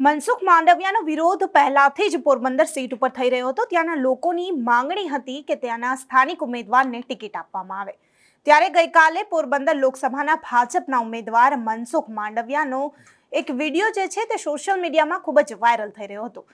મનસુખ માંડવિયાનો વિરોધ પહેલાથી જ પોરબંદર સીટ ઉપર થઈ રહ્યો હતો. ત્યાંના લોકોની માંગણી હતી કે ત્યાંના સ્થાનિક ઉમેદવારને ટિકિટ આપવામાં આવે. ત્યારે ગઈકાલે પોરબંદર લોકસભાના ભાજપના ઉમેદવાર મનસુખ માંડવિયાનો એક વીડિયો જે છે તે સોશિયલ મીડિયામાં ખૂબ જ વાયરલ થઈ રહ્યો હતો.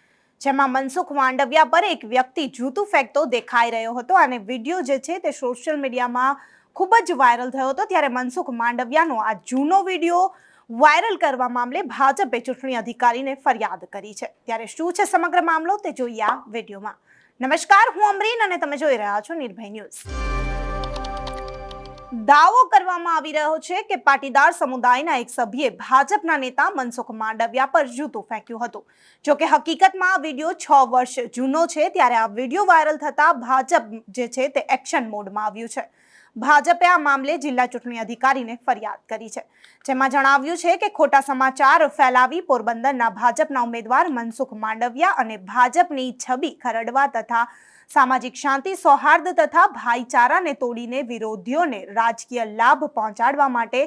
જેમાં મનસુખ માંડવિયા પર એક વ્યક્તિ જૂતું ફેંકતો દેખાઈ રહ્યો હતો અને વીડિયો જે છે તે સોશિયલ મીડિયામાં ખૂબ જ વાયરલ થયો હતો. ત્યારે મનસુખ માંડવિયાનો આ જૂનો વીડિયો વાયરલ કરવા મામલે ભાજપે ચૂંટણી અધિકારીને ફરિયાદ કરી છે. ત્યારે શું છે સમગ્ર મામલો તે જોઈએ આ વિડીયોમાં. નમસ્કાર, હું અમરીન અને તમે જોઈ રહ્યા છો નિર્ભય ન્યૂઝ. દાવો કરવામાં આવી રહ્યો છે કે પાટીદાર સમુદાયના એક સભ્યે ભાજપના નેતા મનસુખ માંડવિયા પર જૂતું ફેંક્યું હતું. જો કે હકીકતમાં આ વીડિયો છ વર્ષ જૂનો છે, ત્યારે આ વીડિયો વાયરલ થતા ભાજપ જે છે તે એક્શન મોડમાં આવ્યું છે. ભાજપે આ મામલે જિલ્લા ચૂંટણી અધિકારીને ફરિયાદ કરી છે. જેમાં જણાવ્યું છે કે ખોટા સમાચાર ફેલાવી પોરબંદરના ભાજપના ઉમેદવાર મનસુખ માંડવિયા અને ભાજપની છબી ખરડવા તથા સામાજિક શાંતિ, સૌહાર્દ તથા ભાઈચારાને તોડીને વિરોધીઓને રાજકીય લાભ પહોંચાડવા માટે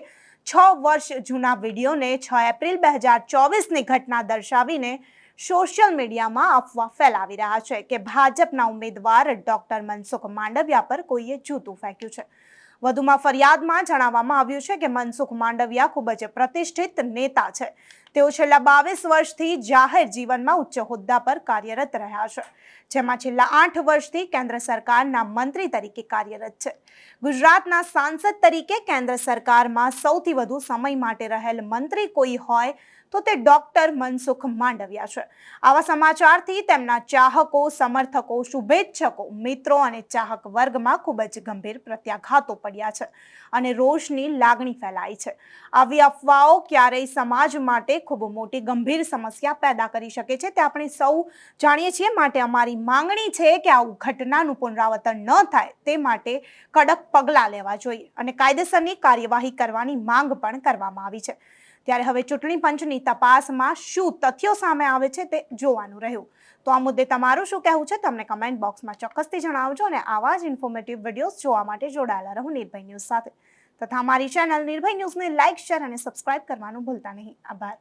છ વર્ષ જૂના વિડીયોને છ એપ્રિલ બે હજાર ચોવીસની ઘટના દર્શાવીને સોશિયલ મીડિયામાં અફવા ફેલાવી રહ્યા છે કે ભાજપના ઉમેદવાર ડોક્ટર મનસુખ માંડવિયા પર કોઈએ જૂતું ફેંક્યું છે. વધુમાં ફરિયાદમાં જણાવવામાં આવ્યું છે કે મનસુખ માંડવિયા ખૂબ જ પ્રતિષ્ઠિત નેતા છે. તેઓ છેલ્લા બાવીસ વર્ષથી જાહેર જીવનમાં ઉચ્ચ હોદ્દા પર કાર્યરત રહ્યા છે, જેમાં છેલ્લા આઠ વર્ષથી કેન્દ્ર સરકારના મંત્રી તરીકે કાર્યરત છે. ગુજરાતના સાંસદ તરીકે કેન્દ્ર સરકારમાં સૌથી વધુ સમય માટે રહેલ મંત્રી કોઈ હોય તો તે ડોક્ટર મનસુખ માંડવિયા છે. આવા સમાચારથી તેમના ચાહકો, સમર્થકો, શુભેચ્છકો, મિત્રો અને ચાહક વર્ગમાં ખૂબ જ ગંભીર પ્રત્યાઘાતો પડ્યા છે અને રોષની લાગણી ફેલાઈ છે. આવી અફવાઓ ક્યારેય સમાજ માટે ખૂબ મોટી ગંભીર સમસ્યા પેદા કરી શકે છે. તે આપણે સૌ જાણીએ છીએ. માટે અમારી માંગણી છે કે આવું ઘટનાનું પુનરાવર્તન ન થાય તે માટે કડક પગલાં લેવા જોઈએ અને કાયદેસરની કાર્યવાહી કરવાની માંગ પણ કરવામાં આવી છે. ત્યારે હવે ચૂંટણી પંચની તપાસમાં શું તથ્યો સામે આવે છે તે જોવાનું રહ્યું. તો આ મુદ્દે તમારું શું કહેવું છે તમને કમેન્ટ બોક્સમાં ચોક્કસથી જણાવજો અને આવા જ ઇન્ફોર્મેટિવ વિડીયોઝ જોવા માટે જોડાયેલા રહો નિર્ભય ન્યૂઝ સાથે. તથા અમારી ચેનલ નિર્ભય ન્યૂઝને લાઇક શેર અને સબસ્ક્રાઇબ કરવાનું ભૂલતા નહીં. આભાર.